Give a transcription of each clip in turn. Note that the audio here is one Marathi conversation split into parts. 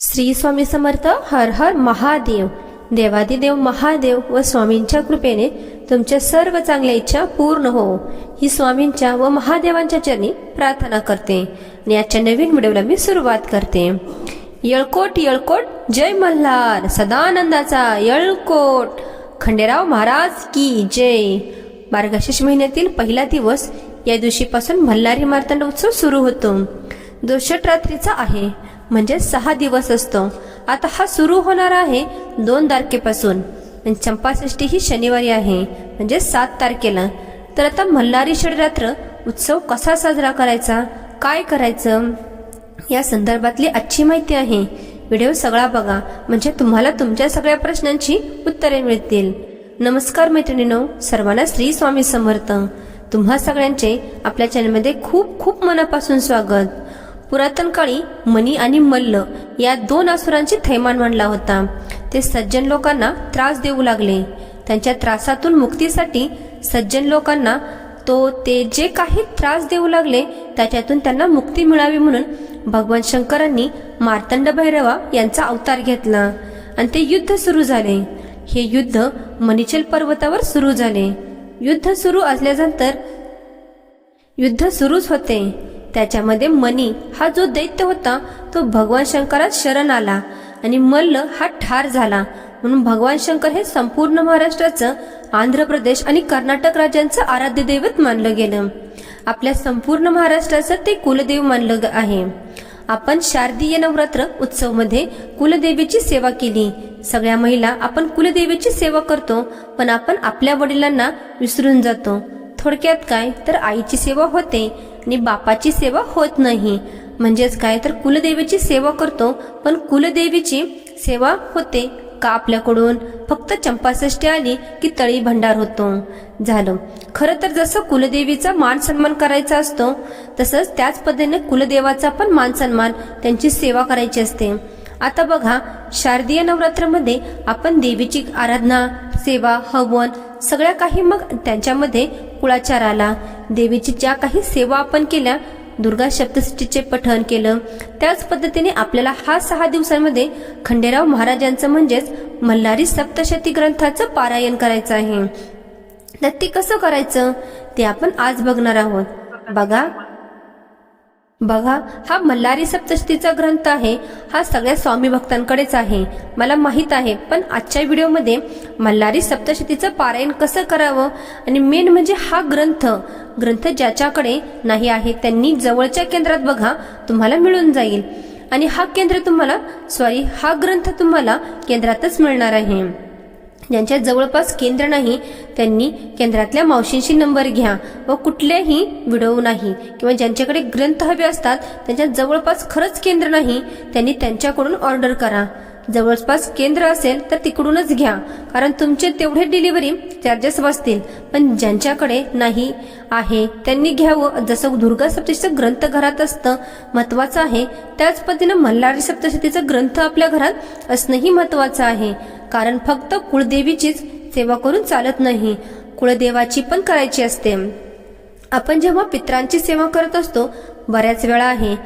श्री स्वामी समर्थ हर हर महादेव. देवादिदेव महादेव व स्वामींच्या कृपेने तुमच्या सर्व चांगल्या इच्छा पूर्ण हो. ही स्वामींच्या व महादेवांच्या चरणी प्रार्थना करते. आणि आजच्या नवीन व्हिडिओला मी सुरुवात करते. येळकोट येळकोट जय मल्हार. सदानंदाचा येळकोट. खंडेराव महाराज की जय. मार्गशीर्ष महिन्यातील पहिला दिवस या दिवशीपासून मल्हारी मार्तंड उत्सव सुरू होतो. दोषट रात्रीचा आहे. म्हणजे सहा दिवस असतो. आता हा सुरू होणार आहे दोन तारखेपासून. आणि चंपाषष्ठी ही शनिवारी आहे म्हणजे सात तारखेला. तर आता मल्हारी षडरात्र उत्सव कसा साजरा करायचा? काय करायचं? या संदर्भातली आजची माहिती आहे. व्हिडिओ सगळा बघा. म्हणजे तुम्हाला तुमच्या सगळ्या प्रश्नांची उत्तरे मिळतील. नमस्कार मैत्रिणीनो सर्वांना श्री स्वामी समर्थ. तुम्हा सगळ्यांचे आपल्या चॅनलमध्ये खूप खूप मनापासून स्वागत. पुरातन काळी मनी आणि मल्ल या दोन असुरांची थैमान मांडला होता. ते सज्जन लोकांना त्रास देऊ लागले. त्यांच्या त्रासातून मुक्तीसाठी सज्जन लोकांना तो ते जे काही त्रास देऊ लागले त्याच्यातून त्यांना मुक्ती मिळावी म्हणून भगवान शंकरांनी मार्तंड भैरवा यांचा अवतार घेतला आणि ते युद्ध सुरू झाले. हे युद्ध मनिचल पर्वतावर सुरू झाले. युद्ध सुरू असल्यानंतर युद्ध सुरूच होते. त्याच्यामध्ये मनी हा जो दैत्य होता तो भगवान शंकरात शरण आला आणि मल्ल हा ठार झाला. म्हणून भगवान शंकर हे संपूर्ण महाराष्ट्राचं आंध्र प्रदेश आणि कर्नाटक राज्यांचं आराध्य दैवत मानलं गेलं. आपल्या संपूर्ण महाराष्ट्राचं ते कुलदेव मानलं आहे. आपण शारदीय नवरात्र उत्सवमध्ये कुलदेवीची सेवा केली. सगळ्या महिला आपण कुलदेवीची सेवा करतो पण आपण आपल्या वडिलांना विसरून जातो. थोडक्यात काय? तर आईची सेवा होते. आणि बापाची सेवा होत नाही. म्हणजेच काय तर कुलदेवीची सेवा करतो पण कुलदेवीची सेवा होते का आपल्याकडून? फक्त चंपाषष्ठी आली की तळी भंडार होतो. झालं. खरं तर जसं कुलदेवीचा मान सन्मान करायचा असतो तसंच त्याच पद्धतीने कुलदेवाचा पण मान सन्मान त्यांची सेवा करायची असते. आता बघा शारदीय नवरात्रामध्ये आपण देवीची आराधना सेवा हवन सगळ्या काही मग त्यांच्यामध्ये कुळाचार आला देवीची ज्या काही सेवा आपण केल्या दुर्गा सप्तशतीचे पठण केलं त्याच पद्धतीने आपल्याला हा सहा दिवसांमध्ये खंडेराव महाराजांचं म्हणजेच मल्हारी सप्तशती ग्रंथाचं पारायण करायचं आहे. तर ते कसं करायचं? ते आपण आज बघणार आहोत. बघा. बघा हा मल्हारी सप्तशतीचा ग्रंथ आहे. हा सगळ्या स्वामी भक्तांकडेच आहे. मला माहीत आहे पण आजच्या व्हिडिओमध्ये मल्हारी सप्तशतीचं पारायण कसं करावं? आणि मेन म्हणजे हा ग्रंथ ग्रंथ ज्याच्याकडे नाही आहे त्यांनी जवळच्या केंद्रात बघा तुम्हाला मिळून जाईल. आणि हा केंद्र तुम्हाला सॉरी हा ग्रंथ तुम्हाला केंद्रातच मिळणार आहे. ज्यांच्या जवळपास केंद्र नाही त्यांनी केंद्रातल्या मावशींशी नंबर घ्या व कुठल्याही व्हिडिओ नाही. किंवा ज्यांच्याकडे ग्रंथ हवे असतात त्यांच्या जवळपास खरंच केंद्र नाही त्यांनी त्यांच्याकडून ऑर्डर करा. जवळपास केंद्र असेल तर तिकडूनच घ्या कारण तुमचे तेवढे डिलिव्हरी चार्जेस वाचतील. पण ज्यांच्याकडे नाही आहे त्यांनी घ्यावं. जसं दुर्गा सप्तशतीचं ग्रंथ घरात असतं महत्वाचं आहे. त्याच पद्धतीनं मल्हारी सप्तशतीचा ग्रंथ आपल्या घरात असणंही महत्वाचं आहे. कारण फक्त कुळदेवीचीच सेवा करून चालत नाही. कुळदेवाची पण करायची असते. आपण जेव्हा पित्रांची सेवा करत असतो बऱ्याच वेळा आहे.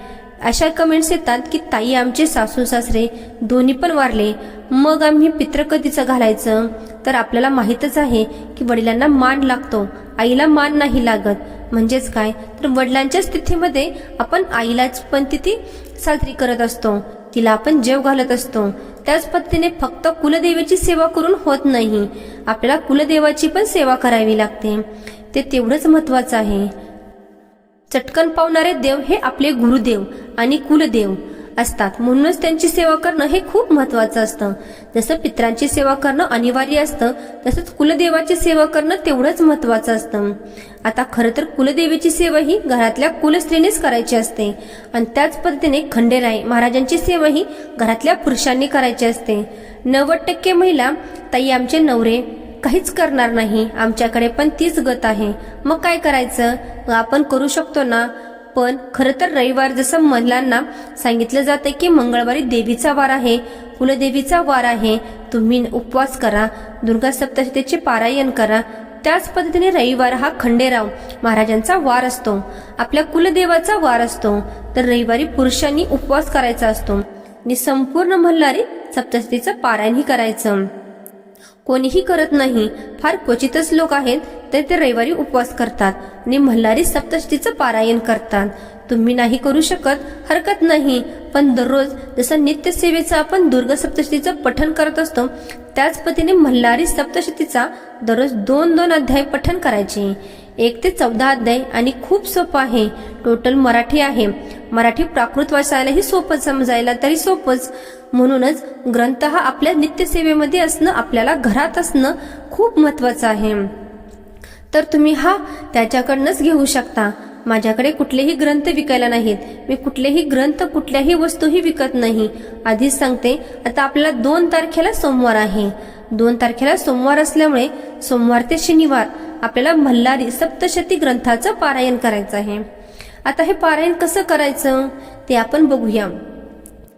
अशा कमेंट्स येतात की ताई आमचे सासू सासरे दोन्ही पण वारले. मग आम्ही पित्र कधीचं घालायचं? तर आपल्याला माहीतच आहे की वडिलांना मान लागतो. आईला मान नाही लागत. म्हणजेच काय? तर वडिलांच्या स्थितीमध्ये आपण आईलाच पण तिथे साजरी करत असतो. तिला आपण जेव घालत असतो. त्याच पद्धतीने फक्त कुलदेवीची सेवा करून होत नाही. आपल्याला कुलदेवाची पण सेवा करावी लागते. ते तेवढंच महत्वाचं आहे. चटकन पावणारे देव हे आपले गुरुदेव आणि कुलदेव. असतात. म्हणूनच त्यांची सेवा करणं हे खूप महत्वाचं असतं. जसं पित्रांची सेवा करणं अनिवार्य असतं तसंच कुलदेवाची सेवा करणं तेवढंच महत्वाचं असतं. आता खरं तर कुलदेवीची सेवा ही घरातल्या कुलस्त्रीनेच करायची असते. आणि त्याच पद्धतीने खंडेराय महाराजांची सेवा ही घरातल्या पुरुषांनी करायची असते. नव्वद टक्के महिला ताई आमचे नवरे काहीच करणार नाही आमच्याकडे पण तीच गत आहे. मग काय करायचं? आपण करू शकतो ना? पण खरं तर रविवार जसं महिलांना सांगितलं जातं की मंगळवारी देवीचा वार आहे कुलदेवीचा वार आहे तुम्ही उपवास करा दुर्गा सप्तशतीचे पारायण करा. त्याच पद्धतीने रविवार हा खंडेराव महाराजांचा वार असतो. आपल्या कुलदेवाचा वार असतो. तर रविवारी पुरुषांनी उपवास करायचा असतो. आणि संपूर्ण मल्हारी सप्तशतीचं पारायणही करायचं. कोणीही करत नाही. फार क्वचितच लोक आहेत तर ते रविवारी उपवास करतात. आणि मल्हारी सप्तशतीचं पारायण करतात. तुम्ही नाही करू शकत हरकत नाही. पण दररोज जसं नित्यसेवेचं आपण दुर्ग सप्तशतीचं पठण करत असतो त्याच पद्धतीने मल्हारी सप्तशतीचा दररोज दोन दोन अध्याय पठण करायचे. एक ते चौदा अध्याय आणि खूप सोपं आहे. टोटल मराठी आहे. मराठी प्राकृत वाचायलाही सोपं समजायला तरी सोपंच. म्हणूनच ग्रंथ हा आपल्या नित्यसेवेमध्ये असणं आपल्याला घरात असणं खूप महत्वाचं आहे. तर तुम्ही हा त्याच्याकडनंच घेऊ शकता. माझ्याकडे कुठलेही ग्रंथ विकायला नाहीत. मी कुठलेही ग्रंथ कुठल्याही वस्तूही विकत नाही. आधीच सांगते आता आपल्याला दोन तारखेला सोमवार आहे. दोन तारखेला सोमवार असल्यामुळे सोमवार ते शनिवार आपल्याला मल्हारी सप्तशती ग्रंथाचं पारायण करायचं आहे. आता हे पारायण कसं करायचं? ते आपण बघूया.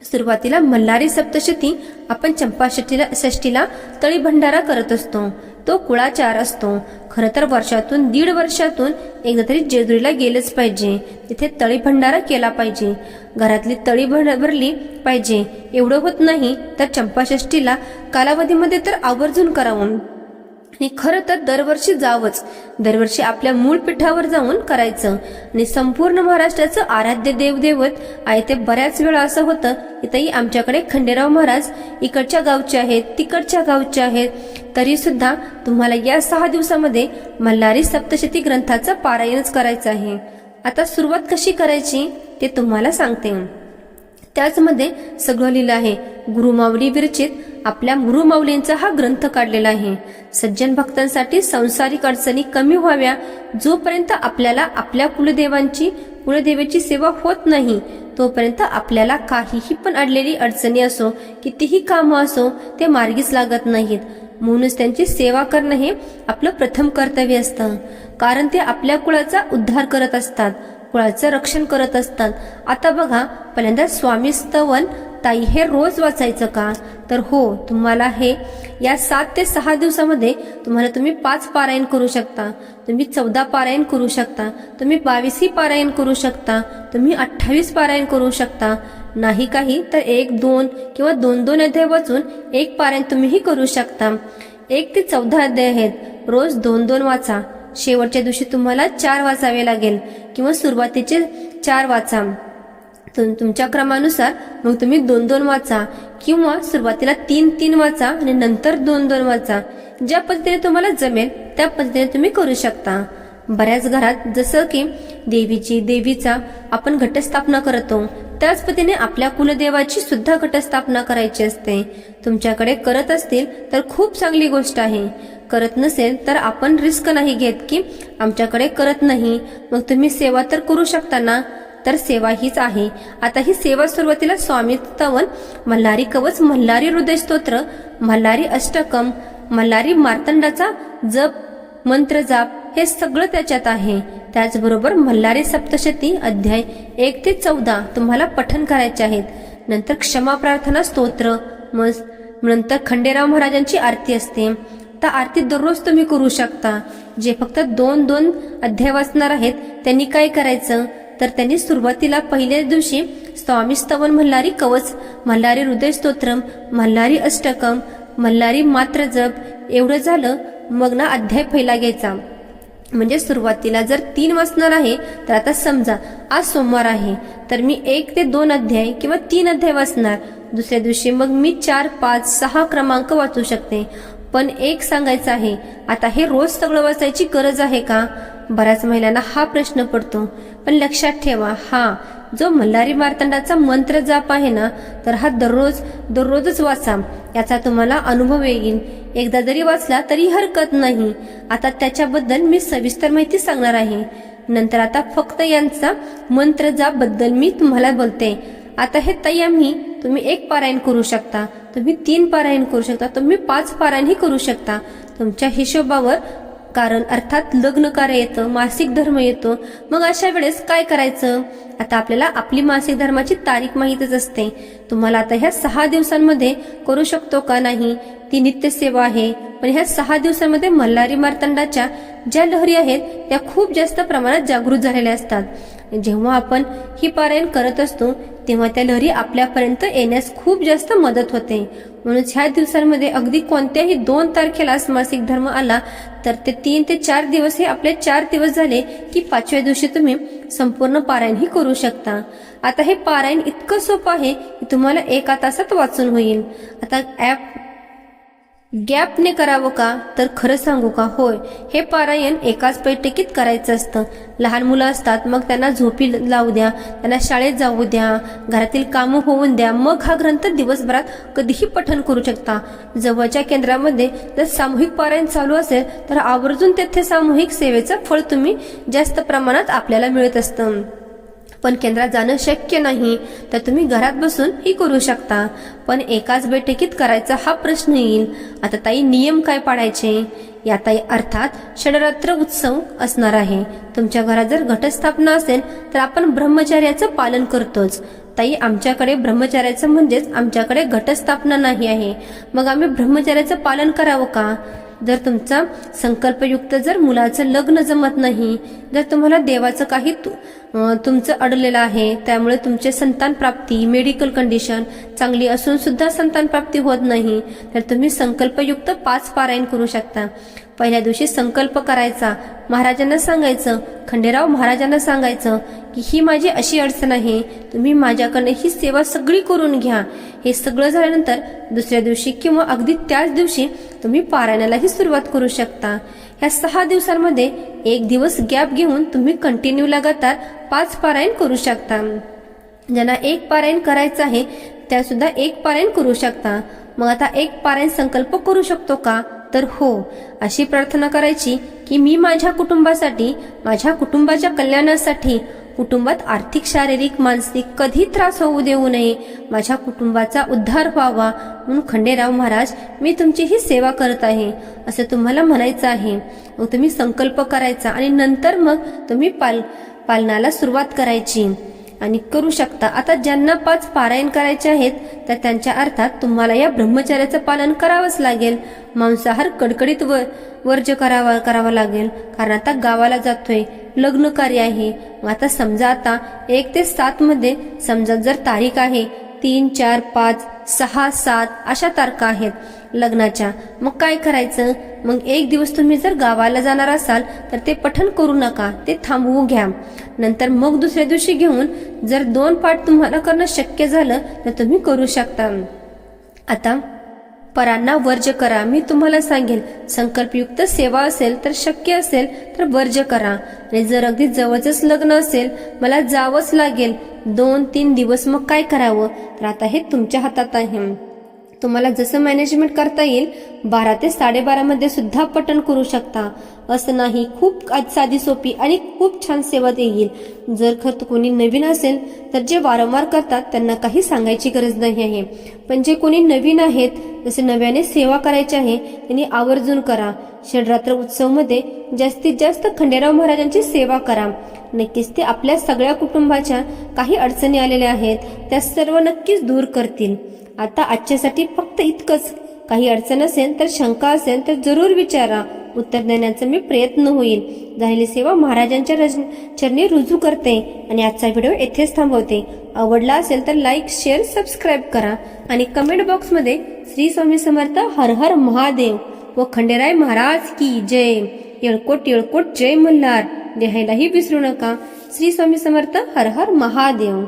सुरुवातीला मल्हारी सप्तशती आपण चंपाषष्टीला षष्टीला तळी भंडारा करत असतो. तो कुळाचार असतो. खरं तर वर्षातून दीड वर्षातून एकदा तरी जेजुरीला गेलंच पाहिजे. तिथे तळी भंडारा केला पाहिजे. घरातली तळी भर- भरली पाहिजे. एवढं होत नाही तर चंपाषष्टीला कालावधीमध्ये तर आवर्जून करावं. आणि खरं तर दरवर्षी जावंच. दरवर्षी आपल्या मूळ पीठावर जाऊन करायचं. आणि संपूर्ण महाराष्ट्राचं आराध्य देवदेवत आहे ते बऱ्याच वेळा असं होतं. इथंही आमच्याकडे खंडेराव महाराज इकडच्या गावचे आहेत तिकडच्या गावचे आहेत. तरी सुद्धा तुम्हाला या सहा दिवसामध्ये मल्हारी सप्तशती ग्रंथाचं पारायणच करायचं आहे. आता सुरुवात कशी करायची ते तुम्हाला सांगते. त्याचमध्ये सगळं लिहिलं आहे. गुरुमावली विरचित आपल्या गुरुमावलींचा हा ग्रंथ काढलेला आहे. सज्जन भक्तांसाठी संसारिक अडचणी कमी व्हाव्या. जोपर्यंत आपल्याला आपल्या कुलदेवांची कुलदेवाची सेवा होत नाही तोपर्यंत आपल्याला काहीही पण अडलेली अडचणी असो कितीही कामं असो ते मार्गीच लागत नाहीत. म्हणूनच त्यांची सेवा करणं हे आपलं प्रथम कर्तव्य असतं. कारण ते आपल्या कुळाचा उद्धार करत असतात कुळाचं रक्षण करत असतात. आता बघा पहिल्यांदा स्वामी स्तवन ताई हे रोज वाचायचं का? तर हो तुम्हाला हे या सात ते सहा दिवसामध्ये तुम्हाला तुम्ही पाच पारायण करू शकता. तुम्ही चौदा पारायण करू शकता. तुम्ही बावीसही पारायण करू शकता. तुम्ही अठ्ठावीस पारायण करू शकता. नाही काही तर एक दोन किंवा दोन दोन अध्याय वाचून एक पारायण तुम्हीही करू शकता. एक ते चौदा अध्याय आहेत. रोज दोन दोन वाचा. शेवटच्या दिवशी तुम्हाला चार वाचावे लागेल किंवा सुरुवातीचे चार वाचा. तुम तुमच्या क्रमानुसार मग तुम्ही दोन दोन वाचा किंवा सुरुवातीला तीन तीन वाचा आणि नंतर दोन दोन वाचा. ज्या पद्धतीने तुम्हाला जमेल त्या पद्धतीने तुम्ही करू शकता. बऱ्याच घरात जसं की देवीची देवीचा आपण घटस्थापना करतो. त्याच पद्धतीने आपल्या कुलदेवाची सुद्धा घटस्थापना करायची असते. तुमच्याकडे करत असतील तर खूप चांगली गोष्ट आहे. करत नसेल तर आपण रिस्क नाही घेत की आमच्याकडे करत नाही. मग तुम्ही सेवा तर करू शकता ना? तर सेवा हीच आहे. आता ही सेवा सुरुवातीला स्वामी स्तवन मल्हारी कवच मल्हारी हृदय स्तोत्र मल्हारी अष्टकम मल्हारी मार्तंडाचा जप मंत्र जाप हे सगळं त्याच्यात आहे. त्याचबरोबर मल्हारी सप्तशती अध्याय एक ते चौदा तुम्हाला पठन करायचे आहेत. नंतर क्षमा प्रार्थना स्तोत्र मग नंतर खंडेराव महाराजांची आरती असते. तर आरती दररोज तुम्ही करू शकता. जे फक्त दोन दोन अध्याय वाचणार आहेत त्यांनी काय करायचं? तर त्यांनी सुरुवातीला पहिल्या दिवशी स्वामी स्तवन मल्हारी कवच मल्हारी हृदय स्तोत्रम मल्हारी अष्टकम मल्हारी मात्र जप एवढं झालं मग ना अध्याय पहिला घ्यायचा. म्हणजे सुरुवातीला जर तीन वाचणार आहे तर आता समजा आज सोमवार आहे तर मी एक ते दोन अध्याय किंवा तीन अध्याय वाचणार. दुसऱ्या दिवशी मग मी चार पाच सहा क्रमांक वाचू शकते. पण एक सांगायचं आहे आता हे रोज सगळं वाचायची गरज आहे का? बऱ्याच महिलांना हा प्रश्न पडतो. पण लक्षात ठेवा हा जो मल्हारी मार्तंडाचा मंत्र जाप आहे ना तर हा दररोज दररोजच वाचा. याचा तुम्हाला अनुभव येईल एकदा जरी वाचला तरी हरकत नाही. आता त्याच्याबद्दल मी सविस्तर माहिती सांगणार आहे. नंतर आता फक्त यांचा मंत्र जापबद्दल मी तुम्हाला बोलते. आता हे तयामी तुम्ही एक पारायण करू शकता. तुम्ही तीन पारायण करू शकता. तुम्ही पाच पारायणही करू शकता. तुमच्या हिशोबावर कारण अर्थात लग्न कार्य येतं मासिक धर्म येतो. मग अशा वेळेस काय करायचं? आता आपल्याला आपली मासिक धर्माची तारीख माहीतच असते. तुम्हाला आता ह्या सहा दिवसांमध्ये करू शकतो का नाही? ती नित्यसेवा आहे. पण ह्या सहा दिवसांमध्ये मल्हारी मार्तंडाच्या ज्या लहरी आहेत त्या खूप जास्त प्रमाणात जागृत झालेल्या असतात. जेव्हा आपण ही पारायण करत असतो तेव्हा त्या लहरी आपल्यापर्यंत येण्यास खूप जास्त मदत होते. म्हणून ह्या दिवसांमध्ये अगदी कोणत्याही दोन तारखेला मासिक धर्म आला तर ते तीन ते चार दिवस हे आपले चार दिवस झाले की पाचव्या दिवशी तुम्ही संपूर्ण पारायण ही करू शकता. आता हे पारायण इतकं सोपं आहे की तुम्हाला एका तासात वाचून होईल. आता ऍप गॅपने करावं का? तर खरं सांगू का? होय. हे पारायण एकाच बैठकीत करायचं असतं. लहान मुलं असतात मग त्यांना झोपी लावू द्या त्यांना शाळेत जाऊ द्या घरातील कामं होऊन द्या. मग हा ग्रंथ दिवसभरात कधीही पठण करू शकता. जवळच्या केंद्रामध्ये जर सामूहिक पारायण चालू असेल तर आवर्जून तेथे सामूहिक सेवेचं फळ तुम्ही जास्त प्रमाणात आपल्याला मिळत असतं. पण केंद्रात जाणं शक्य नाही. तर तुम्ही घरात बसून ही करू शकता. पण एकाच बैठकीत करायचा हा प्रश्न येईल. आता ताई नियम काय पाडायचे या ताई अर्थात षडरात्र उत्सव असणार आहे. तुमच्या घरात जर घटस्थापना असेल तर आपण ब्रह्मचर्याचं पालन करतोच. ताई आमच्याकडे ब्रह्मचर्याचं म्हणजेच आमच्याकडे घटस्थापना नाही आहे. मग आम्ही ब्रह्मचार्याचं पालन करावं का? जर तुमचा संकल्पयुक्त जर मुलाचं लग्न जमत नाही जर तुम्हाला देवाचं काही तु- तुमचं अडलेलं आहे त्यामुळे तुमचे संतान प्राप्ती मेडिकल कंडिशन चांगली असून सुद्धा संतान प्राप्ती होत नाही तर तुम्ही संकल्पयुक्त पाच पारायण करू शकता. पहिल्या दिवशी संकल्प करायचा. महाराजांना सांगायचं खंडेराव महाराजांना सांगायचं की ही माझी अशी अडचण आहे तुम्ही माझ्याकडनं ही सेवा सगळी करून घ्या. हे सगळं झाल्यानंतर दुसऱ्या दिवशी किंवा अगदी त्याच दिवशी तुम्ही पारायणालाही सुरुवात करू शकता. ह्या सहा दिवसांमध्ये एक दिवस गॅप घेऊन तुम्ही कंटिन्यू लगातार पाच पारायण करू शकता. ज्यांना एक पारायण करायचं आहे त्या सुद्धा एक पारायण करू शकता. मग आता एक पारायण संकल्प करू शकतो का? तर हो. अशी प्रार्थना करायची की मी माझ्या कुटुंबासाठी माझ्या कुटुंबाच्या कल्याणासाठी कुटुंबात आर्थिक शारीरिक मानसिक कधी त्रास होऊ देऊ नये माझ्या कुटुंबाचा उद्धार व्हावा म्हणून खंडेराव महाराज मी तुमची ही सेवा करत आहे असं तुम्हाला म्हणायचं आहे. मग तुम्ही संकल्प करायचा आणि नंतर मग तुम्ही पाल पालनाला सुरुवात करायची. आणि करू शकता. आता ज्यांना पाच पारायण करायचे आहेत तर त्यांच्या अर्थात तुम्हाला या ब्रह्मचर्याचं पालन करावंच लागेल. मांसाहार कडकडीत व वर्ज करावा करावा लागेल. कारण आता गावाला जातोय. लग्न कार्य आहे. मग आता समजा आता एक ते सात मध्ये समजा जर तारीख आहे तीन चार पाच सहा सात अशा तारखा आहेत लग्नाच्या. मग काय करायचं? मग एक दिवस तुम्ही जर गावाला जाणार असाल तर ते पठण करू नका ते थांबवू घ्या. नंतर मग दुसऱ्या दिवशी घेऊन जर दोन पाठ तुम्हाला करणं शक्य झालं तर तुम्ही करू शकता. आता परांना वर्ज करा. मी तुम्हाला सांगेन संकल्पयुक्त सेवा असेल तर शक्य असेल तर वर्ज करा. आणि जर अगदी जवळच लग्न असेल मला जावंच लागेल. दोन तीन दिवस मग काय करावं? तर आता हे तुमच्या हातात आहे. तुम्हाला जसं मॅनेजमेंट करता येईल बारा ते साडेबारा मध्ये सुद्धा पठण करू शकता. असं नाही खूप साधी सोपी आणि खूप छान सेवा देईल जर खर कोणी नवीन असेल तर जे वारंवार करतात त्यांना काही सांगायची गरज नाही आहे. पण जे कोणी नवीन आहेत जसे नव्याने सेवा करायची आहे त्यांनी आवर्जून करा. षडरात्र उत्सवमध्ये जास्तीत जास्त खंडेराव महाराजांची सेवा करा. नक्कीच ते आपल्या सगळ्या कुटुंबाच्या काही अडचणी आलेल्या आहेत त्या सर्व नक्कीच दूर करतील. आता आजच्यासाठी फक्त इतकंच. काही अडचण असेल तर शंका असेल तर जरूर विचारा. उत्तर देण्याचा मी प्रयत्न होईल. झालेली सेवा महाराजांच्या रज चरणी रुजू करते आणि आजचा व्हिडिओ येथेच थांबवते. आवडला असेल तर लाईक शेअर सबस्क्राईब करा आणि कमेंट बॉक्समध्ये श्री स्वामी समर्थ हर हर महादेव व खंडेराय महाराज की जय. येळकोट येळकोट जय मल्हार. लिहायलाही विसरू नका. श्री स्वामी समर्थ हर हर महादेव.